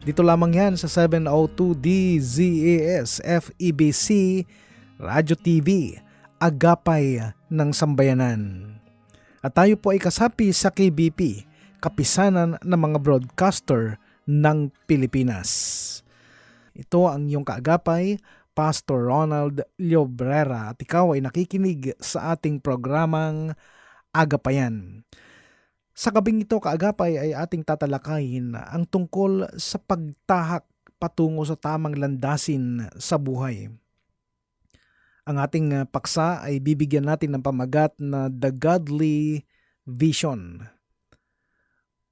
Dito lamang yan sa 702 DZAS FEBC Radio TV Agapay ng Sambayanan. At tayo po ay kasapi sa KBP, Kapisanan ng mga Broadcaster ng Pilipinas. Ito ang iyong kaagapay, Pastor Ronald Llobrera at ikaw ay nakikinig sa ating programang Agapayan. Sa gabing ito kaagapay ay ating tatalakayin ang tungkol sa pagtahak patungo sa tamang landasin sa buhay. Ang ating uh, paksa ay bibigyan natin ng pamagat na The Godly Vision.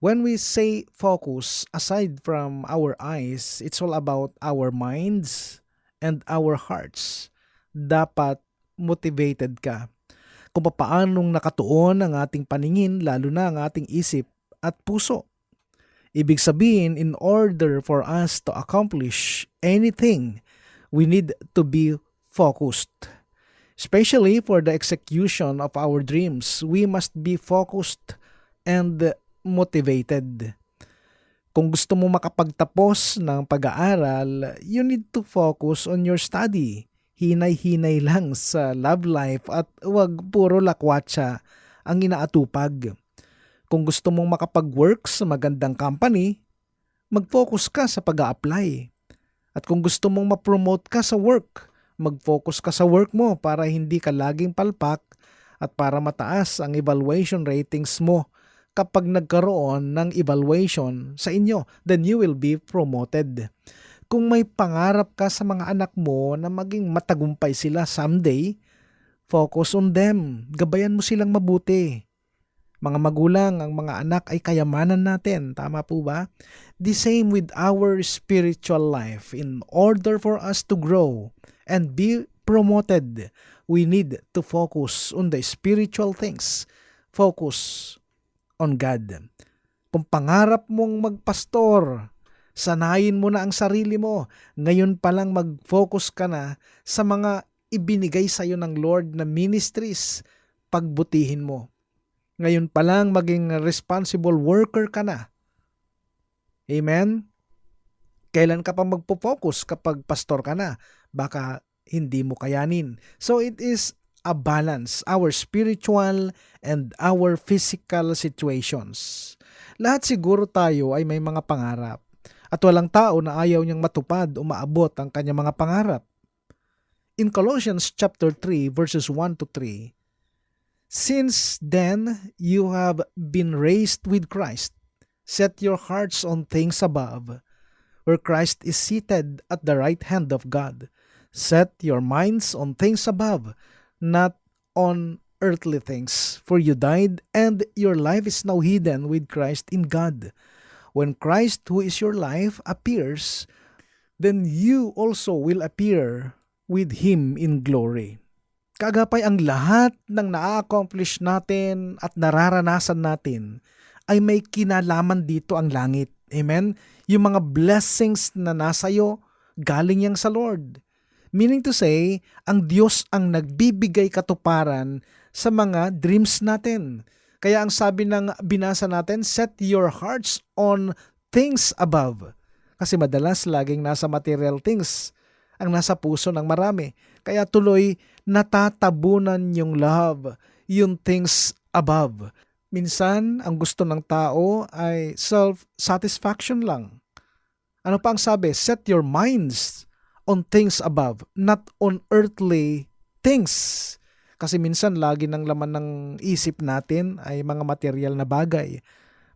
When we say focus, aside from our eyes, it's all about our minds and our hearts. Dapat motivated ka kung paanong nakatuon ang ating paningin, lalo na ang ating isip at puso. Ibig sabihin, in order for us to accomplish anything, we need to be focused. Especially for the execution of our dreams, we must be focused and motivated. Kung gusto mo makapagtapos ng pag-aaral, you need to focus on your study. Hinay-hinay lang sa love life at wag puro lakwatsa ang inaatupag. Kung gusto mong makapag-work sa magandang company, mag-focus ka sa pag apply At kung gusto mong ma-promote ka sa work, mag-focus ka sa work mo para hindi ka laging palpak at para mataas ang evaluation ratings mo kapag nagkaroon ng evaluation sa inyo, then you will be promoted. Kung may pangarap ka sa mga anak mo na maging matagumpay sila someday, focus on them. Gabayan mo silang mabuti. Mga magulang, ang mga anak ay kayamanan natin. Tama po ba? The same with our spiritual life. In order for us to grow and be promoted, we need to focus on the spiritual things. Focus on God. Kung pangarap mong magpastor, sanayin mo na ang sarili mo. Ngayon pa lang mag-focus ka na sa mga ibinigay sa iyo ng Lord na ministries. Pagbutihin mo. Ngayon pa lang maging responsible worker ka na. Amen? Kailan ka pa magpo-focus kapag pastor ka na? Baka hindi mo kayanin. So it is a balance, our spiritual and our physical situations. Lahat siguro tayo ay may mga pangarap at walang tao na ayaw niyang matupad o maabot ang kanyang mga pangarap. In Colossians chapter 3 verses 1 to 3, Since then you have been raised with Christ, set your hearts on things above, where Christ is seated at the right hand of God. Set your minds on things above, not on earthly things. For you died, and your life is now hidden with Christ in God. When Christ, who is your life, appears, then you also will appear with Him in glory. Kagapay ang lahat ng na-accomplish natin at nararanasan natin ay may kinalaman dito ang langit. Amen? Yung mga blessings na nasa iyo, galing yang sa Lord. Meaning to say, ang Diyos ang nagbibigay katuparan sa mga dreams natin. Kaya ang sabi ng binasa natin, set your hearts on things above. Kasi madalas laging nasa material things ang nasa puso ng marami. Kaya tuloy natatabunan yung love, yung things above. Minsan, ang gusto ng tao ay self-satisfaction lang. Ano pa ang sabi? Set your minds on things above, not on earthly things. Kasi minsan lagi ng laman ng isip natin ay mga material na bagay.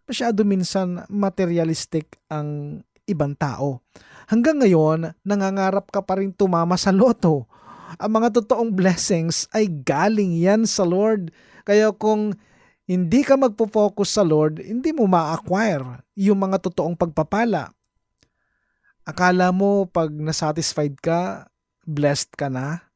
Masyado minsan materialistic ang ibang tao. Hanggang ngayon, nangangarap ka pa rin tumama sa loto. Ang mga totoong blessings ay galing yan sa Lord. Kaya kung hindi ka magpo-focus sa Lord, hindi mo ma-acquire yung mga totoong pagpapala. Akala mo pag nasatisfied ka, blessed ka na?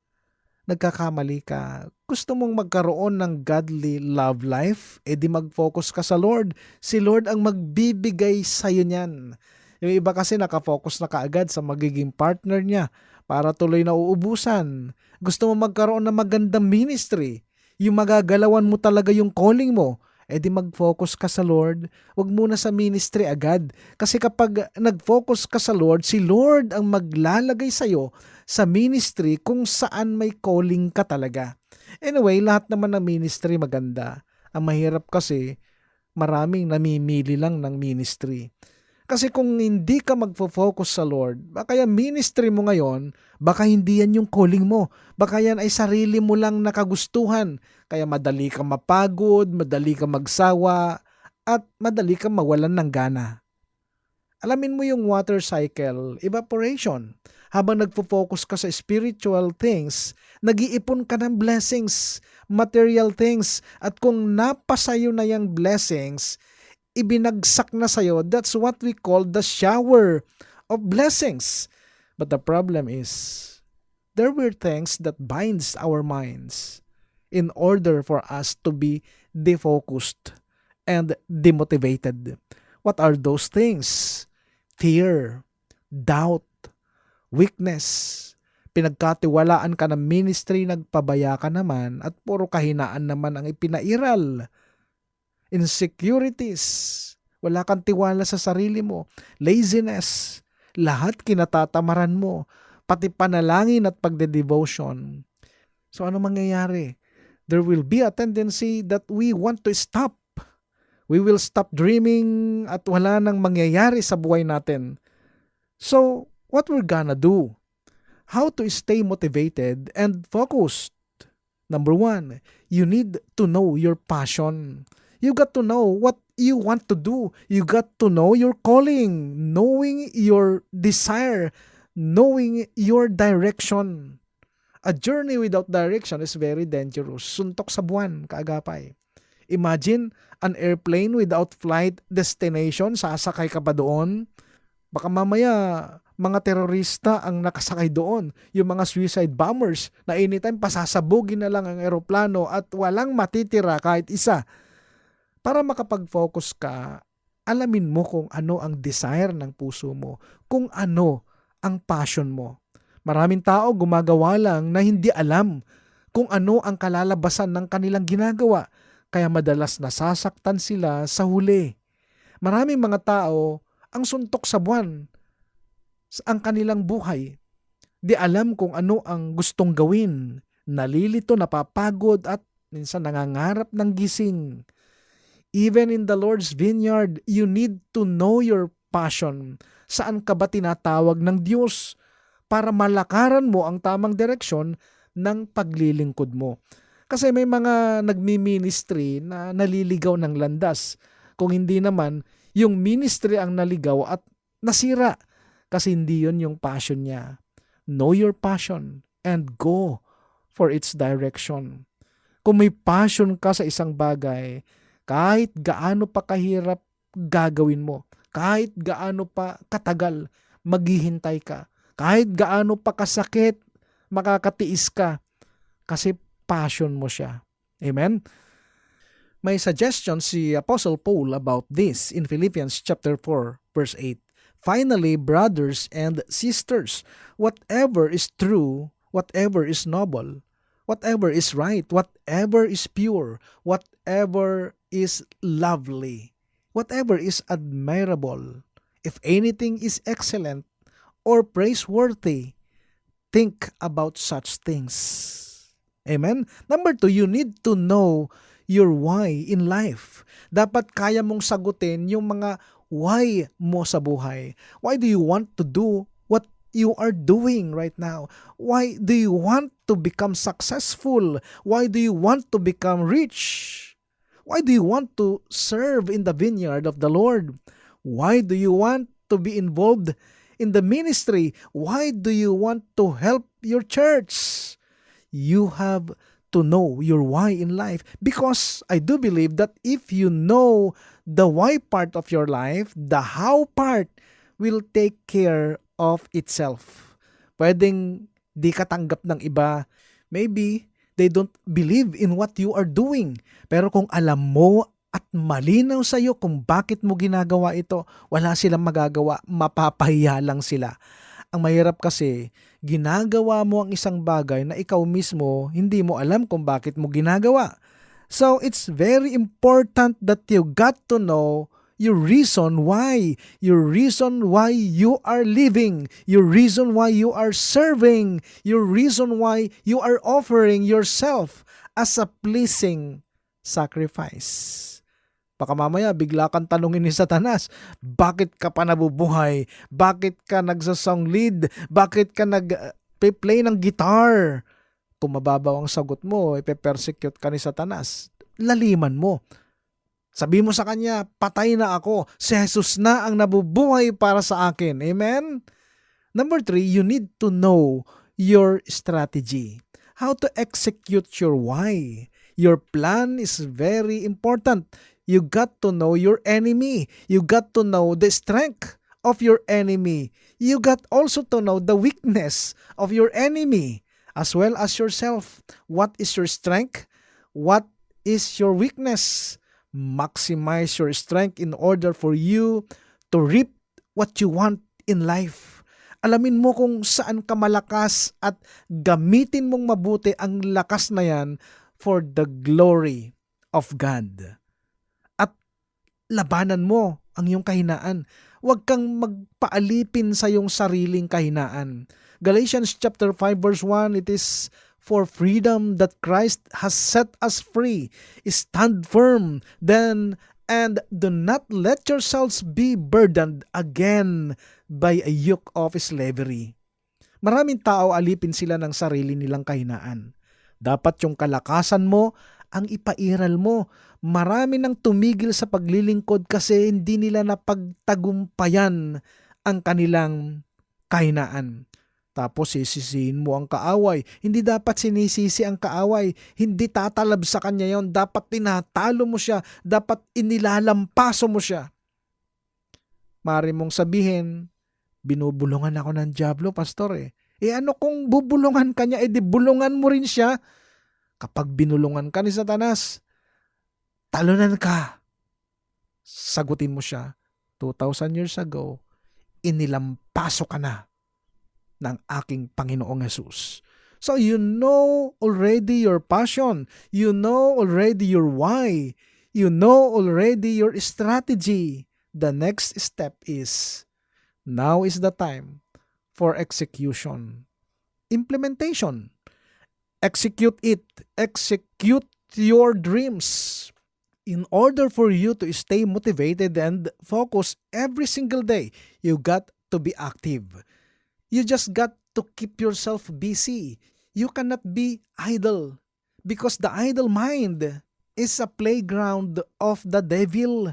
Nagkakamali ka. Gusto mong magkaroon ng godly love life? E di mag-focus ka sa Lord. Si Lord ang magbibigay sa'yo niyan. Yung iba kasi nakafocus na kaagad sa magiging partner niya para tuloy na uubusan. Gusto mo magkaroon ng magandang ministry. Yung magagalawan mo talaga yung calling mo eh di mag-focus ka sa Lord. Huwag muna sa ministry agad. Kasi kapag nag-focus ka sa Lord, si Lord ang maglalagay sa'yo sa ministry kung saan may calling ka talaga. Anyway, lahat naman ng ministry maganda. Ang mahirap kasi, maraming namimili lang ng ministry. Kasi kung hindi ka magfo-focus sa Lord, baka yung ministry mo ngayon, baka hindi yan yung calling mo. Baka yan ay sarili mo lang nakagustuhan. Kaya madali kang mapagod, madali kang magsawa, at madali kang mawalan ng gana. Alamin mo yung water cycle, evaporation. Habang nagfo-focus ka sa spiritual things, nag-iipon ka ng blessings, material things. At kung napasayo na yung blessings, ibinagsak na sa'yo, that's what we call the shower of blessings. But the problem is, there were things that binds our minds in order for us to be defocused and demotivated. What are those things? Fear, doubt, weakness, pinagkatiwalaan ka ng ministry, nagpabaya ka naman, at puro kahinaan naman ang ipinairal insecurities, wala kang tiwala sa sarili mo, laziness, lahat kinatatamaran mo, pati panalangin at pagde-devotion. So ano mangyayari? There will be a tendency that we want to stop. We will stop dreaming at wala nang mangyayari sa buhay natin. So, what we're gonna do? How to stay motivated and focused? Number one, you need to know your passion. You got to know what you want to do. You got to know your calling, knowing your desire, knowing your direction. A journey without direction is very dangerous. Suntok sa buwan, kaagapay. Imagine an airplane without flight destination, sasakay ka ba doon? Baka mamaya mga terorista ang nakasakay doon, yung mga suicide bombers na anytime pasasabugin na lang ang eroplano at walang matitira kahit isa para makapag-focus ka, alamin mo kung ano ang desire ng puso mo, kung ano ang passion mo. Maraming tao gumagawa lang na hindi alam kung ano ang kalalabasan ng kanilang ginagawa, kaya madalas nasasaktan sila sa huli. Maraming mga tao ang suntok sa buwan ang kanilang buhay. Di alam kung ano ang gustong gawin. Nalilito, napapagod at minsan nangangarap ng gising. Even in the Lord's vineyard, you need to know your passion. Saan ka ba tinatawag ng Diyos para malakaran mo ang tamang direksyon ng paglilingkod mo. Kasi may mga nagmi-ministry na naliligaw ng landas. Kung hindi naman, yung ministry ang naligaw at nasira kasi hindi yon yung passion niya. Know your passion and go for its direction. Kung may passion ka sa isang bagay, kahit gaano pa kahirap gagawin mo. Kahit gaano pa katagal maghihintay ka. Kahit gaano pa kasakit makakatiis ka kasi passion mo siya. Amen? May suggestion si Apostle Paul about this in Philippians chapter 4 verse 8. Finally, brothers and sisters, whatever is true, whatever is noble, whatever is right, whatever is pure, whatever is lovely, whatever is admirable, if anything is excellent or praiseworthy, think about such things. Amen? Number two, you need to know your why in life. Dapat kaya mong sagutin yung mga why mo sa buhay. Why do you want to do what you are doing right now? Why do you want to become successful? Why do you want to become rich? Why do you want to serve in the vineyard of the Lord? Why do you want to be involved in the ministry? Why do you want to help your church? You have to know your why in life because I do believe that if you know the why part of your life, the how part will take care of itself. Pwedeng di ka tanggap ng iba. Maybe they don't believe in what you are doing. Pero kung alam mo at malinaw sa iyo kung bakit mo ginagawa ito, wala silang magagawa, mapapahiya lang sila. Ang mahirap kasi, ginagawa mo ang isang bagay na ikaw mismo hindi mo alam kung bakit mo ginagawa. So it's very important that you got to know your reason why, your reason why you are living, your reason why you are serving, your reason why you are offering yourself as a pleasing sacrifice. Baka mamaya bigla kang tanungin ni Satanas, bakit ka pa nabubuhay? Bakit ka nagsasong lead? Bakit ka nag-play ng guitar? Kung mababaw ang sagot mo, ipe-persecute ka ni Satanas. Laliman mo. Sabi mo sa kanya, patay na ako. Si Jesus na ang nabubuhay para sa akin. Amen? Number three, you need to know your strategy. How to execute your why. Your plan is very important. You got to know your enemy. You got to know the strength of your enemy. You got also to know the weakness of your enemy as well as yourself. What is your strength? What is your weakness? Maximize your strength in order for you to reap what you want in life. Alamin mo kung saan ka malakas at gamitin mong mabuti ang lakas na yan for the glory of God labanan mo ang iyong kahinaan. Huwag kang magpaalipin sa iyong sariling kahinaan. Galatians chapter 5 verse 1, it is for freedom that Christ has set us free. Stand firm then and do not let yourselves be burdened again by a yoke of slavery. Maraming tao alipin sila ng sarili nilang kahinaan. Dapat yung kalakasan mo ang ipairal mo. Marami nang tumigil sa paglilingkod kasi hindi nila napagtagumpayan ang kanilang kahinaan. Tapos sisisihin mo ang kaaway. Hindi dapat sinisisi ang kaaway. Hindi tatalab sa kanya yon. Dapat tinatalo mo siya. Dapat inilalampaso mo siya. Mari mong sabihin, binubulungan ako ng Diablo, pastor eh. Eh ano kung bubulungan ka niya, edi bulungan mo rin siya. Kapag binulungan ka ni Satanas, talunan ka. Sagutin mo siya, 2,000 years ago, inilampaso ka na ng aking Panginoong Yesus. So you know already your passion. You know already your why. You know already your strategy. The next step is, now is the time for execution. Implementation. Execute it. Execute your dreams. In order for you to stay motivated and focused every single day, you got to be active. You just got to keep yourself busy. You cannot be idle because the idle mind is a playground of the devil.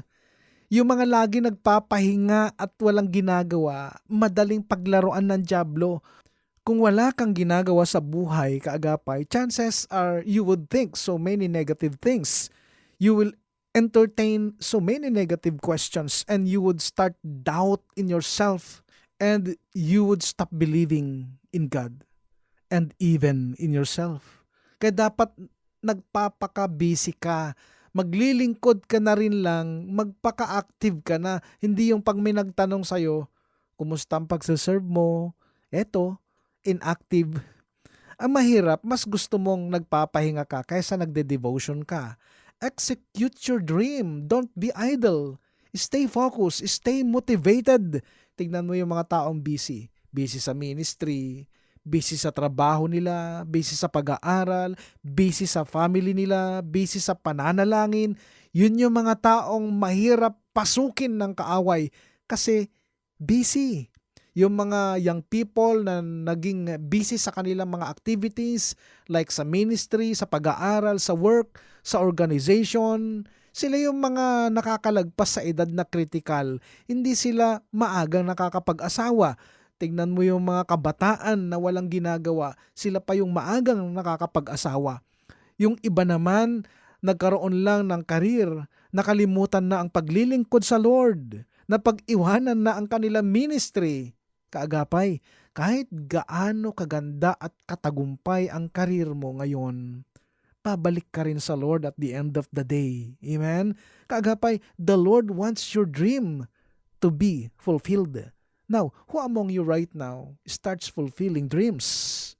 Yung mga lagi nagpapahinga at walang ginagawa, madaling paglaruan ng Diablo. Kung wala kang ginagawa sa buhay, kaagapay, chances are you would think so many negative things. You will entertain so many negative questions and you would start doubt in yourself and you would stop believing in God and even in yourself. Kaya dapat nagpapaka-busy ka. Maglilingkod ka na rin lang, magpaka-active ka na. Hindi yung pag may nagtanong sa'yo, kumusta ang pagsaserve mo? Eto, inactive. Ang mahirap, mas gusto mong nagpapahinga ka kaysa nagde-devotion ka. Execute your dream. Don't be idle. Stay focused. Stay motivated. Tignan mo yung mga taong busy. Busy sa ministry, busy sa trabaho nila, busy sa pag-aaral, busy sa family nila, busy sa pananalangin. Yun yung mga taong mahirap pasukin ng kaaway kasi busy. Yung mga young people na naging busy sa kanilang mga activities like sa ministry, sa pag-aaral, sa work, sa organization, sila yung mga nakakalagpas sa edad na critical. Hindi sila maagang nakakapag-asawa. Tingnan mo yung mga kabataan na walang ginagawa, sila pa yung maagang nakakapag-asawa. Yung iba naman, nagkaroon lang ng karir, nakalimutan na ang paglilingkod sa Lord, napag-iwanan na ang kanilang ministry. Kaagapay, kahit gaano kaganda at katagumpay ang karir mo ngayon, pabalik ka rin sa Lord at the end of the day. Amen? Kaagapay, the Lord wants your dream to be fulfilled. Now, who among you right now starts fulfilling dreams?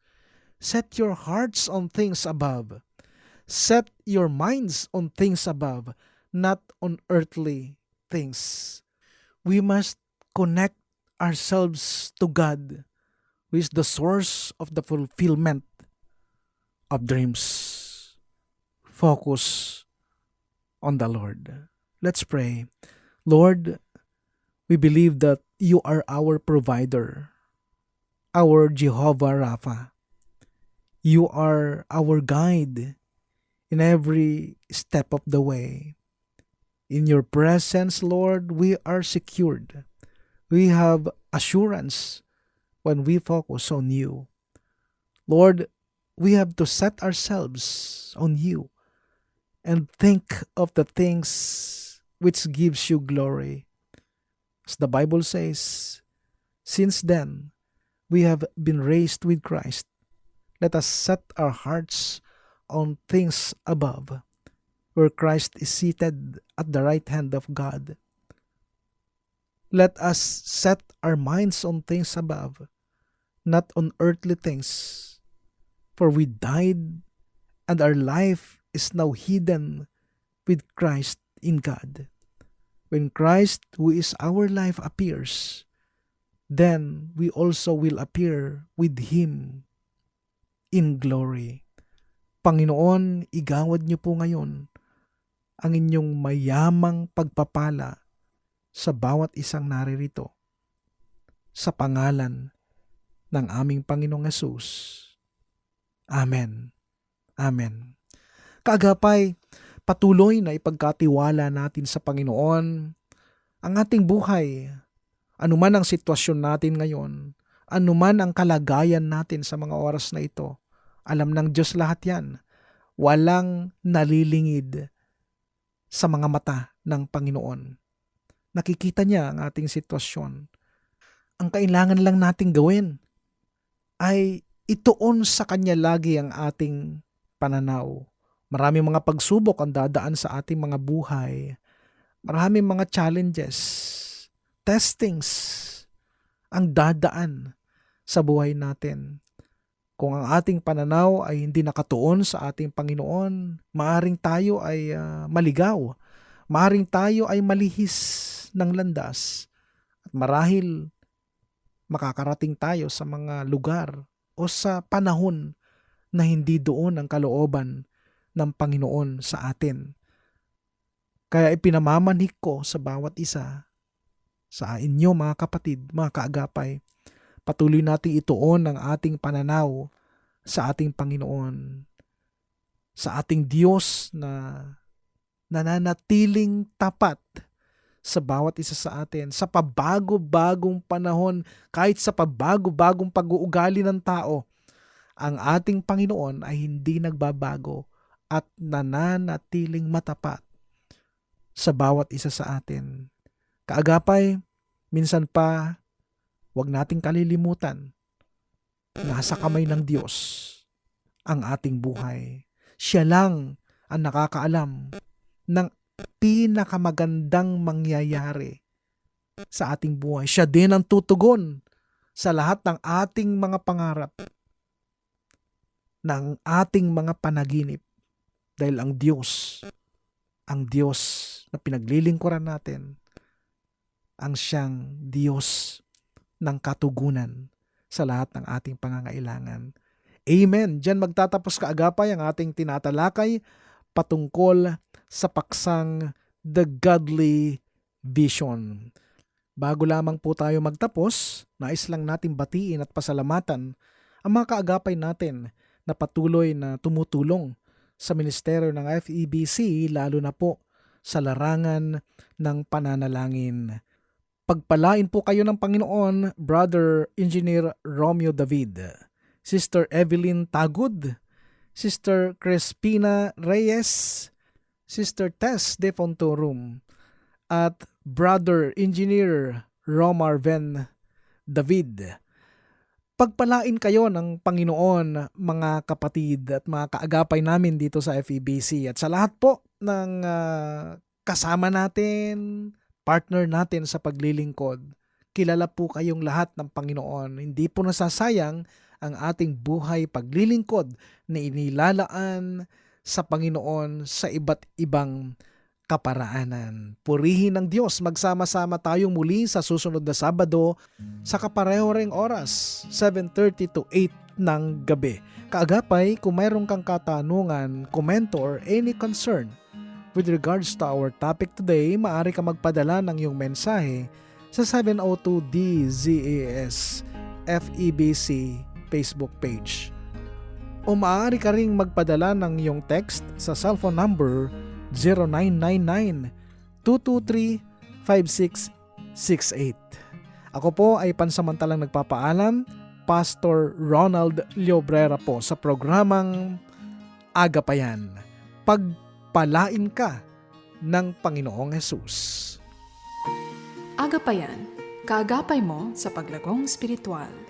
Set your hearts on things above. Set your minds on things above, not on earthly things. We must connect ourselves to God, who is the source of the fulfillment of dreams. Focus on the Lord. Let's pray. Lord, we believe that you are our provider, our Jehovah Rapha. You are our guide in every step of the way. In your presence, Lord, we are secured. We have assurance when we focus on you. Lord, we have to set ourselves on you and think of the things which gives you glory. As the Bible says, since then we have been raised with Christ. Let us set our hearts on things above, where Christ is seated at the right hand of God. Let us set our minds on things above, not on earthly things. For we died, and our life is now hidden with Christ in God. When Christ, who is our life, appears, then we also will appear with Him in glory. Panginoon, igawad niyo po ngayon ang inyong mayamang pagpapala sa bawat isang naririto sa pangalan ng aming Panginoong Yesus. Amen. Amen. Kaagapay, patuloy na ipagkatiwala natin sa Panginoon ang ating buhay. Anuman ang sitwasyon natin ngayon, anuman ang kalagayan natin sa mga oras na ito, alam ng Diyos lahat yan. Walang nalilingid sa mga mata ng Panginoon. Nakikita niya ang ating sitwasyon. Ang kailangan lang nating gawin ay ituon sa Kanya lagi ang ating pananaw. Maraming mga pagsubok ang dadaan sa ating mga buhay. Maraming mga challenges, testings ang dadaan sa buhay natin. Kung ang ating pananaw ay hindi nakatuon sa ating Panginoon, maaring tayo ay uh, maligaw. Maaring tayo ay malihis ng landas. At marahil makakarating tayo sa mga lugar o sa panahon na hindi doon ang kalooban ng Panginoon sa atin. Kaya ipinamamanhik ko sa bawat isa, sa inyo mga kapatid, mga kaagapay, patuloy nating ituon ang ating pananaw sa ating Panginoon, sa ating Diyos na nananatiling tapat sa bawat isa sa atin, sa pabago-bagong panahon, kahit sa pabago-bagong pag-uugali ng tao, ang ating Panginoon ay hindi nagbabago at nananatiling matapat sa bawat isa sa atin. Kaagapay, minsan pa, huwag nating kalilimutan, nasa kamay ng Diyos ang ating buhay. Siya lang ang nakakaalam ng pinakamagandang mangyayari sa ating buhay. Siya din ang tutugon sa lahat ng ating mga pangarap, ng ating mga panaginip. Dahil ang Diyos, ang Diyos na pinaglilingkuran natin, ang siyang Diyos ng katugunan sa lahat ng ating pangangailangan. Amen. Diyan magtatapos kaagapay ang ating tinatalakay patungkol sa paksang The Godly Vision. Bago lamang po tayo magtapos, nais lang natin batiin at pasalamatan ang mga kaagapay natin na patuloy na tumutulong sa ministeryo ng FEBC lalo na po sa larangan ng pananalangin. Pagpalain po kayo ng Panginoon, Brother Engineer Romeo David, Sister Evelyn Tagud, Sister Crespina Reyes, Sister Tess De Fontorum, at Brother Engineer Romar Ven David. Pagpalain kayo ng Panginoon, mga kapatid at mga kaagapay namin dito sa FEBC at sa lahat po ng ah, kasama natin, partner natin sa paglilingkod. Kilala po kayong lahat ng Panginoon. Hindi po nasasayang ang ating buhay paglilingkod na inilalaan sa Panginoon sa iba't ibang kaparaanan. Purihin ng Diyos, magsama-sama tayong muli sa susunod na Sabado sa kapareho ring oras, 7.30 to 8 ng gabi. Kaagapay, kung mayroon kang katanungan, komento or any concern with regards to our topic today, maaari ka magpadala ng iyong mensahe sa 702DZAS FEBC Facebook page. O maaari ka ring magpadala ng iyong text sa cellphone number 0999-223-5668. Ako po ay pansamantalang nagpapaalam, Pastor Ronald Llobrera po sa programang Agapayan. Pagpalain ka ng Panginoong Yesus. Agapayan, kaagapay mo sa paglagong spiritual.